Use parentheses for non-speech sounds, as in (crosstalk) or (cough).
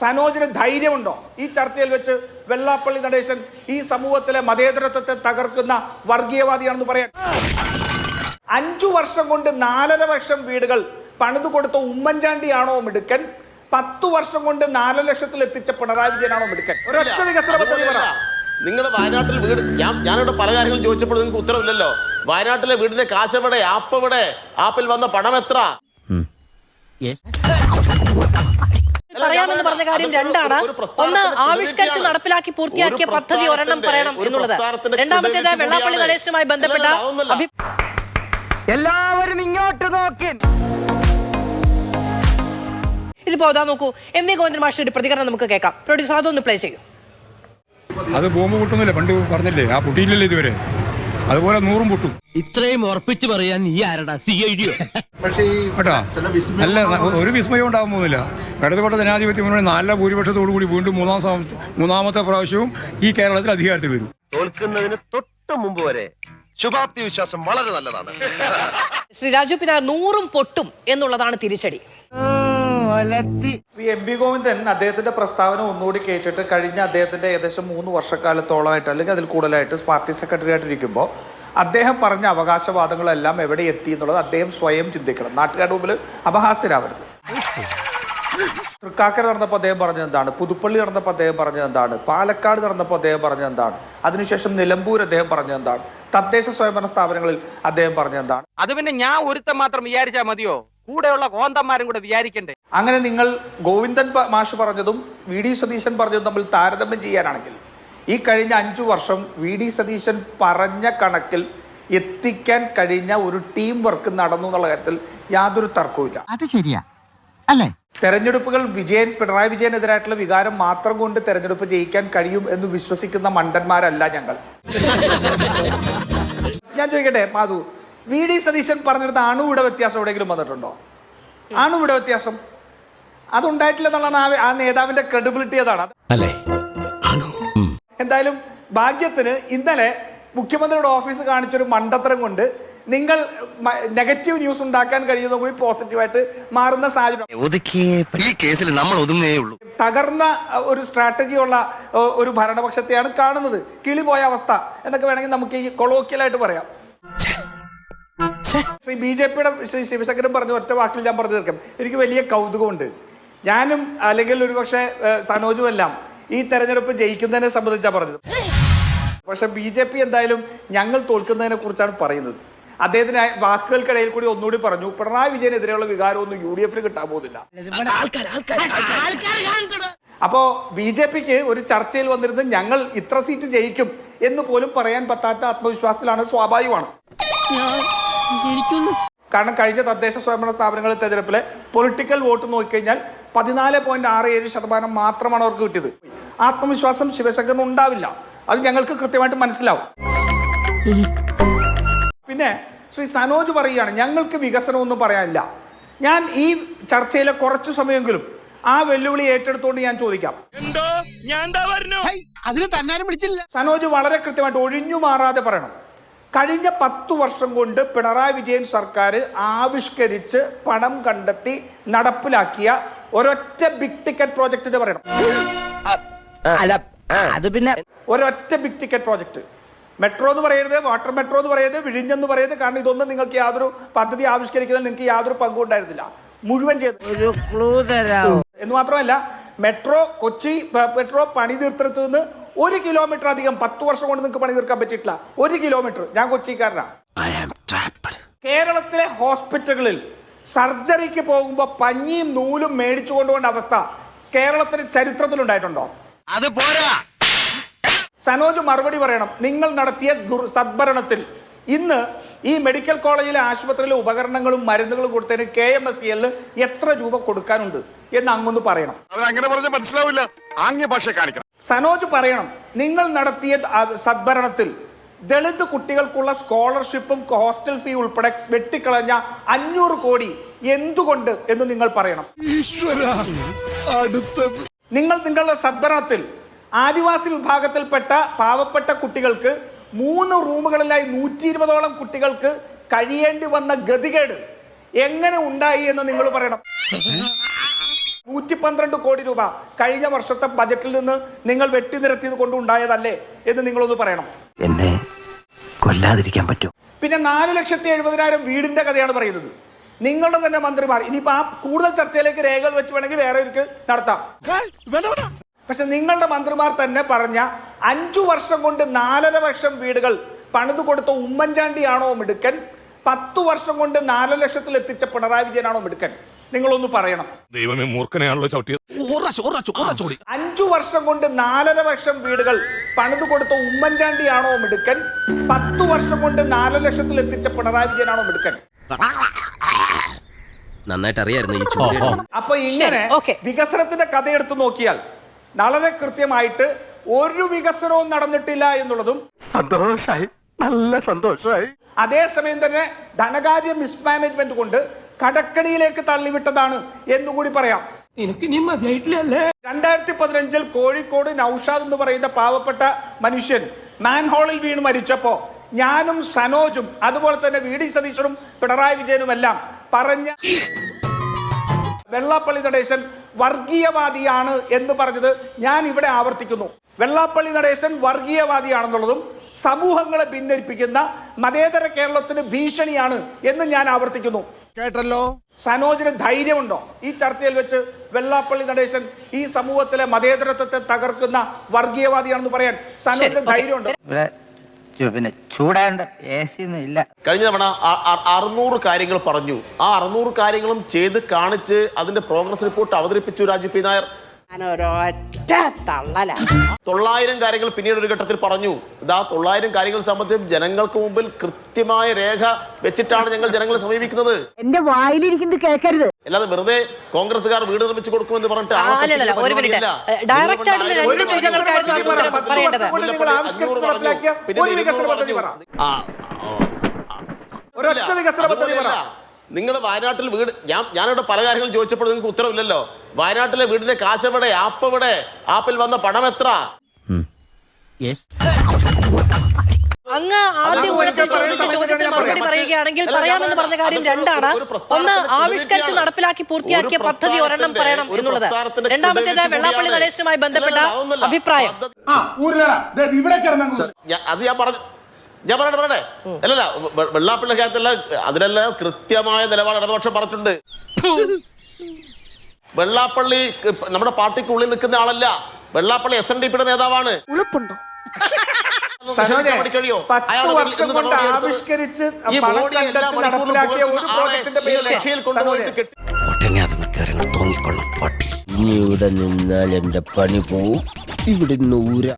സനോജിന് ധൈര്യമുണ്ടോ? ഈ ചർച്ചയിൽ വെച്ച് വെള്ളാപ്പള്ളി നടേശൻ ഈ സമൂഹത്തിലെ മതേതരത്വത്തെ തകർക്കുന്ന വർഗീയവാദിയാണെന്ന് പറയാൻ. അഞ്ചു വർഷം കൊണ്ട് നാലര ലക്ഷം വീടുകൾ പണിതു കൊടുത്ത ഉമ്മൻചാണ്ടിയാണോ മിടുക്കൻ? പത്തു വർഷം കൊണ്ട് നാല് ലക്ഷത്തിൽ എത്തിച്ച പിണറായി വിജയനാണോ മിടുക്കൻ? ഒരൊറ്റ വികസന പദ്ധതി പറ. നിങ്ങൾ വയനാട്ടിൽ വീട് ഞാൻ ഞാനിവിടെ പല കാര്യങ്ങളും ചോദിച്ചപ്പോൾ നിങ്ങൾക്ക് ഉത്തരവില്ലല്ലോ. വയനാട്ടിലെ വീടിന്റെ കാശ് എവിടെ ആപ്പ് എവിടെ ആപ്പിൽ വന്ന പണം എത്ര? പറയാമെന്ന് പറഞ്ഞ കാര്യം രണ്ടാണ്. ഒന്ന് ആവിഷ്കരിച്ച് നടപ്പിലാക്കി പൂർത്തിയാക്കിയ പദ്ധതി ഒരെണ്ണം പറയണം എന്നുള്ളത്. രണ്ടാമത്തേത് വെള്ളാപ്പള്ളി. നടേശനുമായി ബന്ധപ്പെട്ട. എല്ലാവരും ഇങ്ങോട്ട് നോക്കി ഇതിപ്പോ അതാ നോക്കൂ. എം വി ഗോവിന്ദൻ മാഷ ഒരു പ്രതികരണം നമുക്ക് കേൾക്കാം. പ്രൊഡ്യൂസർ അതൊന്ന് പ്ലേ ചെയ്യൂ. അത് ബോംബ് പൊട്ടുന്നില്ല പണ്ട് പറഞ്ഞില്ലേ? ആ പൊട്ടിയില്ലല്ലേ ഇതുവരെ? അതുപോലെ നൂറും പൊട്ടും. ഇത്രയും ഉറപ്പിച്ചു പറയാൻ ഈ ആരടാ? സി ഐ ഡിയോ കേട്ടോ? അല്ല ഒരു വിസ്മയം ഉണ്ടാകാൻ പോകുന്നില്ല. ഇടതുപെട്ട ജനാധിപത്യ മുന്നണി നല്ല ഭൂരിപക്ഷത്തോടു കൂടി വീണ്ടും മൂന്നാം മൂന്നാമത്തെ പ്രാവശ്യവും ഈ കേരളത്തിൽ അധികാരത്തിൽ വരും. തോൽക്കുന്നതിന് തൊട്ട് മുമ്പ് വരെ ശുഭാപ്തി വിശ്വാസം വളരെ നല്ലതാണ്. (laughs) ശ്രീ രാജു പിന്നെ നൂറും പൊട്ടും എന്നുള്ളതാണ് തിരിച്ചടി. ശ്രീ എം വി ഗോവിന്ദൻ അദ്ദേഹത്തിന്റെ പ്രസ്താവന ഒന്നുകൂടി കേട്ടിട്ട് കഴിഞ്ഞ അദ്ദേഹത്തിന്റെ ഏകദേശം മൂന്ന് വർഷക്കാലത്തോളമായിട്ട് അല്ലെങ്കിൽ അതിൽ കൂടുതലായിട്ട് പാർട്ടി സെക്രട്ടറി ആയിട്ടിരിക്കുമ്പോൾ അദ്ദേഹം പറഞ്ഞ അവകാശവാദങ്ങളെല്ലാം എവിടെ എത്തി എന്നുള്ളത് അദ്ദേഹം സ്വയം ചിന്തിക്കണം. നാട്ടുകാരുടെ മുമ്പിൽ അപഹാസ്യരാവരുത്. തൃക്കാക്കര നടന്നപ്പോൾ അദ്ദേഹം പറഞ്ഞത് എന്താണ്? പുതുപ്പള്ളി നടന്നപ്പോൾ അദ്ദേഹം പറഞ്ഞത് എന്താണ്? പാലക്കാട് നടന്നപ്പോൾ അദ്ദേഹം പറഞ്ഞത് എന്താണ്? അതിനുശേഷം നിലമ്പൂർ അദ്ദേഹം പറഞ്ഞത് എന്താണ്? തദ്ദേശ സ്വയംഭരണ സ്ഥാപനങ്ങളിൽ അദ്ദേഹം പറഞ്ഞത് എന്താണ്? അത് പിന്നെ ഞാൻ ഒരുത്തം മാത്രം വിചാരിച്ചാൽ മതിയോ? കൂടെയുള്ള കോന്തന്മാരും കൂടെ വിചാരിക്കണ്ടേ? അങ്ങനെ നിങ്ങൾ ഗോവിന്ദൻ മാഷ് പറഞ്ഞതും വി. ഡി. സതീശൻ പറഞ്ഞതും തമ്മിൽ താരതമ്യം ചെയ്യാനാണെങ്കിൽ ഈ കഴിഞ്ഞ അഞ്ചു വർഷം വി ഡി സതീശൻ പറഞ്ഞ കണക്കിൽ എത്തിക്കാൻ കഴിഞ്ഞ ഒരു ടീം വർക്ക് നടന്നു എന്നുള്ള കാര്യത്തിൽ യാതൊരു തർക്കവുമില്ല അത് ശരിയാ. അല്ലേ? തെരഞ്ഞെടുപ്പുകൾ വിജയൻ പിണറായി വിജയനെതിരായിട്ടുള്ള വികാരം മാത്രം കൊണ്ട് തെരഞ്ഞെടുപ്പ് ജയിക്കാൻ കഴിയും എന്ന് വിശ്വസിക്കുന്ന മണ്ടന്മാരല്ല ഞങ്ങൾ. ഞാൻ ചോദിക്കട്ടെ മാധു വി ഡി സതീശൻ പറഞ്ഞെടുത്ത അണുവിടെ വ്യത്യാസം എവിടെയെങ്കിലും വന്നിട്ടുണ്ടോ? അണുവിടെ വ്യത്യാസം? അതുണ്ടായിട്ടില്ല എന്നുള്ളതാണ് ആ- ആ നേതാവിന്റെ ക്രെഡിബിലിറ്റി അതാണ്. അല്ലേ? എന്തായാലും ഭാഗ്യത്തിന് ഇന്നലെ മുഖ്യമന്ത്രിയുടെ ഓഫീസ് കാണിച്ചൊരു മണ്ടത്തരം കൊണ്ട് നിങ്ങൾ നെഗറ്റീവ് ന്യൂസ് ഉണ്ടാക്കാൻ കഴിയുന്ന കൂടി പോസിറ്റീവായിട്ട് മാറുന്ന സാഹചര്യം. ഈ കേസിൽ നമ്മൾ ഒതുങ്ങേ ഉള്ളൂ. തകർന്ന ഒരു സ്ട്രാറ്റജിയുള്ള ഒരു ഭരണപക്ഷത്തെയാണ് കാണുന്നത്. കിളിപോയ അവസ്ഥ എന്നൊക്കെ വേണമെങ്കിൽ നമുക്ക് ഈ കൊളോക്കിയലായിട്ട് പറയാം. ശ്രീ ബി ജെ പിയുടെ ശ്രീ ശിവശങ്കരൻ പറഞ്ഞ ഒറ്റ വാക്കിൽ ഞാൻ പറഞ്ഞു തീർക്കാം. എനിക്ക് വലിയ കൗതുകമുണ്ട്. ഞാനും അല്ലെങ്കിൽ ഒരുപക്ഷെ സനോജുമെല്ലാം സനോജും എല്ലാം ഈ തെരഞ്ഞെടുപ്പ് ജയിക്കുന്നതിനെ സംബന്ധിച്ചാണ് പറഞ്ഞത്. പക്ഷെ ബി ജെ പി എന്തായാലും ഞങ്ങൾ തോൽക്കുന്നതിനെ കുറിച്ചാണ് പറയുന്നത്. അദ്ദേഹത്തിന് വാക്കുകൾക്കിടയിൽ കൂടി ഒന്നുകൂടി പറഞ്ഞു പിണറായി വിജയനെതിരെയുള്ള വികാരമൊന്നും യു ഡി എഫിന് കിട്ടാൻ പോകുന്നില്ല. അപ്പോ ബി ജെ പിക്ക് ഒരു ചർച്ചയിൽ വന്നിരുന്നത് ഞങ്ങൾ ഇത്ര സീറ്റ് ജയിക്കും എന്ന് പോലും പറയാൻ പറ്റാത്ത ആത്മവിശ്വാസത്തിലാണ് സ്വാഭാവികമാണ്. കാരണം കഴിഞ്ഞ തദ്ദേശ സ്വയംഭരണ സ്ഥാപനങ്ങളുടെ തെരഞ്ഞെടുപ്പിലെ പൊളിറ്റിക്കൽ വോട്ട് നോക്കിക്കഴിഞ്ഞാൽ പതിനാല് പോയിന്റ് ആറ് ഏഴ് ശതമാനം മാത്രമാണ് അവർക്ക് കിട്ടിയത്. ആത്മവിശ്വാസം ശിവശങ്കറിന് ഉണ്ടാവില്ല. അത് ഞങ്ങൾക്ക് കൃത്യമായിട്ട് മനസ്സിലാവും. പിന്നെ ശ്രീ സനോജ് പറയുകയാണ് ഞങ്ങൾക്ക് വികസനമൊന്നും പറയാനില്ല. ഞാൻ ഈ ചർച്ചയിലെ കുറച്ചു സമയമെങ്കിലും ആ വെല്ലുവിളി ഏറ്റെടുത്തുകൊണ്ട് ഞാൻ ചോദിക്കാം. എന്തോ? അതിന് തന്നാരും വിളിച്ചില്ല. സനോജ് വളരെ കൃത്യമായിട്ട് ഒഴിഞ്ഞു മാറാതെ പറയണം. കഴിഞ്ഞ പത്തു വർഷം കൊണ്ട് പിണറായി വിജയൻ സർക്കാർ ആവിഷ്കരിച്ച് പണം കണ്ടെത്തി നടപ്പിലാക്കിയ ഒരൊറ്റ ബിഗ് ടിക്കറ്റ് പ്രോജക്റ്റിന്റെ പറയണം. അല്ല അത് പിന്നെ ഒരൊറ്റ ബിഗ് ടിക്കറ്റ് പ്രോജക്റ്റ് മെട്രോ എന്ന് പറയരുത് വാട്ടർ മെട്രോ എന്ന് പറയരുത് വിഴിഞ്ഞെന്ന് പറയരുത് കാരണം ഇതൊന്നും നിങ്ങൾക്ക് യാതൊരു പദ്ധതി ആവിഷ്കരിക്കുന്നതിൽ നിങ്ങൾക്ക് യാതൊരു പങ്കും ഉണ്ടായിരുന്നില്ല. മുഴുവൻ ചെയ്ത്. ഒരു ക്ലൂ തരാമോ? എന്ന് മാത്രമല്ല മെട്രോ കൊച്ചി മെട്രോ പണി തീർത്തെടുത്തു നിന്ന് ഒരു കിലോമീറ്റർ അധികം പത്ത് വർഷം കൊണ്ട് നിങ്ങൾക്ക് പണി തീർക്കാൻ പറ്റിയിട്ടില്ല. ഒരു കിലോമീറ്റർ ഞാൻ കൊച്ചിക്കാരനാണ്. കേരളത്തിലെ ഹോസ്പിറ്റലുകളിൽ സർജറിക്ക് പോകുമ്പോൾ പഞ്ഞിയും നൂലും മേടിച്ചു കൊണ്ടുപോകേണ്ട അവസ്ഥ കേരളത്തിന്റെ ചരിത്രത്തിൽ ഉണ്ടായിട്ടുണ്ടോ അത് പോരാ. സനോജ് മറുപടി പറയണം. നിങ്ങൾ നടത്തിയ ദുർ സദ്ഭരണത്തിൽ. ഇന്ന് ഈ മെഡിക്കൽ കോളേജിലെ ആശുപത്രിയിലെ ഉപകരണങ്ങളും മരുന്നുകളും കൊടുത്തതിന് കെ എം എസ് എല്ലിൽ എത്ര രൂപ കൊടുക്കാനുണ്ട് എന്ന് അങ്ങൊന്ന് പറയണം. അങ്ങനെ പറഞ്ഞാൽ മനസ്സിലാവില്ല. ആംഗ്യ ഭാഷ കാണിക്കണം. സനോജ് പറയണം. നിങ്ങൾ നടത്തിയ സദ്ഭരണത്തിൽ ദളിത് കുട്ടികൾക്കുള്ള സ്കോളർഷിപ്പും ഹോസ്റ്റൽ ഫീ ഉൾപ്പെടെ വെട്ടിക്കളഞ്ഞ അഞ്ഞൂറ് കോടി എന്തുകൊണ്ട് എന്ന് നിങ്ങൾ പറയണം. നിങ്ങൾ നിങ്ങളുടെ സദ്ഭരണത്തിൽ ആദിവാസി വിഭാഗത്തിൽപ്പെട്ട പാവപ്പെട്ട കുട്ടികൾക്ക് മൂന്ന് റൂമുകളിലായി നൂറ്റി ഇരുപതോളം കുട്ടികൾക്ക് കഴിയേണ്ടി വന്ന ഗതികേട് എങ്ങനെ ഉണ്ടായി എന്ന് നിങ്ങൾ പറയണം. നൂറ്റി പന്ത്രണ്ട് കോടി രൂപ കഴിഞ്ഞ വർഷത്തെ ബജറ്റിൽ നിന്ന് നിങ്ങൾ വെട്ടി നിരത്തിയത് കൊണ്ട് ഉണ്ടായതല്ലേ എന്ന് നിങ്ങളൊന്ന് പറയണം. എന്നെ കൊല്ലാതിരിക്കാൻ പറ്റും. പിന്നെ നാല് ലക്ഷത്തി എഴുപതിനായിരം വീടിന്റെ കഥയാണ് പറയുന്നത്. നിങ്ങളുടെ തന്നെ മന്ത്രിമാർ ഇനിയിപ്പോ ആ കൂടുതൽ ചർച്ചയിലേക്ക് രേഖകൾ വെച്ച് വേണമെങ്കിൽ വേറെ ഒരു നടത്താം. പക്ഷെ നിങ്ങളുടെ മന്ത്രിമാർ തന്നെ പറഞ്ഞ അഞ്ചു വർഷം കൊണ്ട് നാലര വർഷം വീടുകൾ പണിതു കൊടുത്ത ഉമ്മൻചാണ്ടിയാണോ മിടുക്കൻ? പത്തു വർഷം കൊണ്ട് നാല് ലക്ഷത്തിൽ എത്തിച്ച പിണറായി വിജയനാണോ മിടുക്കൻ? നിങ്ങളൊന്ന് പറയണം. ദൈവമേ മൂർഖനെയാണല്ലോ ചവിട്ടിയത്. അഞ്ചു വർഷം കൊണ്ട് നാലര ലക്ഷം വീടുകൾ പണിതു കൊടുത്ത ഉമ്മൻചാണ്ടിയാണോ മിടുക്കൻ? പത്തു വർഷം കൊണ്ട് നാല് ലക്ഷത്തിൽ എത്തിച്ച പിണറായി വിജയനാണോ മിടുക്കൻ? നന്നായിട്ട് അറിയായിരുന്നു അപ്പൊ ഇങ്ങനെ വികസനത്തിന്റെ കഥ എടുത്തു നോക്കിയാൽ വളരെ കൃത്യമായിട്ട് ഒരു വികസനവും നടന്നിട്ടില്ല എന്നുള്ളതും സന്തോഷായി നല്ല സന്തോഷമായി അതേസമയം തന്നെ ധനകാര്യ മിസ്മാനേജ്മെന്റ് കൊണ്ട് കടക്കണിയിലേക്ക് തള്ളിവിട്ടതാണ് എന്നുകൂടി പറയാം. രണ്ടായിരത്തി പതിനഞ്ചിൽ കോഴിക്കോട് നൌഷാദ് എന്ന് പറയുന്ന പാവപ്പെട്ട മനുഷ്യൻ മാൻഹോളിൽ വീണ് മരിച്ചപ്പോ ഞാനും സനോജും അതുപോലെ തന്നെ വി ഡി സതീശനും പിണറായി വിജയനും എല്ലാം പറഞ്ഞ വെള്ളാപ്പള്ളി നടേശൻ വർഗീയവാദിയാണ് എന്ന് പറഞ്ഞത് ഞാൻ ഇവിടെ ആവർത്തിക്കുന്നു. വെള്ളാപ്പള്ളി നടേശൻ വർഗീയവാദിയാണെന്നുള്ളതും സമൂഹങ്ങളെ ഭിന്നിപ്പിക്കുന്ന മതേതര കേരളത്തിന് ഭീഷണിയാണ് എന്ന് ഞാൻ ആവർത്തിക്കുന്നു. കേട്ടല്ലോ? സനോജിന് ധൈര്യമുണ്ടോ? ഈ ചർച്ചയിൽ വെച്ച് വെള്ളാപ്പള്ളി നടേശൻ ഈ സമൂഹത്തിലെ മതേതരത്വത്തെ തകർക്കുന്ന വർഗീയവാദിയാണെന്ന് പറയാൻ സനോജിന് ധൈര്യമുണ്ടോ? പിന്നെ ചൂടാണ്ട് എ സി ഒന്നും ഇല്ല. കഴിഞ്ഞ തവണ അറുന്നൂറ് കാര്യങ്ങൾ പറഞ്ഞു. ആ അറുന്നൂറ് കാര്യങ്ങളും ചെയ്ത് കാണിച്ച് അതിന്റെ പ്രോഗ്രസ് റിപ്പോർട്ട് അവതരിപ്പിച്ചു രാജു പി നായർ. തൊള്ളായിരം കാര്യങ്ങൾ പിന്നീട് ഒരു ഘട്ടത്തിൽ പറഞ്ഞു. ഇതാ തൊള്ളായിരം കാര്യങ്ങൾ സംബന്ധിച്ച് ജനങ്ങൾക്ക് മുമ്പിൽ കൃത്യമായ രേഖ വെച്ചിട്ടാണ് ഞങ്ങൾ ജനങ്ങളെ സമീപിക്കുന്നത്. എന്റെ വായിലിരിക്കുന്നത് കേൾക്കരുത്. അല്ലാതെ വെറുതെ കോൺഗ്രസ്സുകാർ വീട് നിർമ്മിച്ചു കൊടുക്കുമെന്ന് പറഞ്ഞിട്ട് ആ, അല്ലല്ല, ഒരു മിനിറ്റ്. ആയിട്ടുള്ള രണ്ട് ചോദ്യങ്ങൾ പറഞ്ഞ വികസന ചോദ്യങ്ങൾക്കായിരുന്നു പദ്ധതി പറ. ഉത്തരം പത്ത് പറയേണ്ടത്. വർഷം കൊണ്ട് നിങ്ങൾ ആവിഷ്കരിച്ച് നടപ്പിലാക്കിയ ഒരു വികസന പദ്ധതി പറ. ഒരൊറ്റ വികസന പദ്ധതി പറ. നിങ്ങൾ വയനാട്ടിൽ വീട് ഞാൻ ഞാനിവിടെ പല കാര്യങ്ങളും ചോദിച്ചപ്പോൾ നിങ്ങൾക്ക് ഉത്തരവില്ലല്ലോ. വയനാട്ടിലെ വീടിന്റെ കാശ് എവിടെ ആപ്പ് എവിടെ ആപ്പിൽ വന്ന പണം എത്ര? അങ്ങ് ആദ്യം പറയാൻ ചോദിച്ച ചോദ്യത്തിന് മറുപടി പറയുകയാണെങ്കിൽ പറയാമെന്ന് പറഞ്ഞ കാര്യം രണ്ടാണ്. ഒന്ന് ആവിഷ്കരിച്ച് നടപ്പിലാക്കി പൂർത്തിയാക്കിയ പദ്ധതി ഒരെണ്ണം പറയണം എന്നുള്ളത്. രണ്ടാമത്തേത് വെള്ളാപ്പള്ളി. നടേശനുമായി ബന്ധപ്പെട്ട. അഭിപ്രായം. അത് ഞാൻ പറഞ്ഞു ഞാൻ പറയട്ടെ പറയട്ടെ. അല്ലല്ല വെള്ളാപ്പിള്ള കാര്യത്തിലുള്ള അതിലെല്ലാം കൃത്യമായ നിലപാട് ഇടതുപക്ഷം പറഞ്ഞിട്ടുണ്ട്. വെള്ളാപ്പള്ളി നമ്മുടെ നമ്മുടെ പാർട്ടിക്കുള്ളിൽ നിൽക്കുന്ന ആളല്ല. വെള്ളാപ്പള്ളി എസ് എൻ ഡി പിയുടെ നേതാവാണ്. ആവിഷ്കരിച്ച് ഇവിടെ നിന്നാൽ എന്റെ പണി പോവും. ഇവിടെ നൂര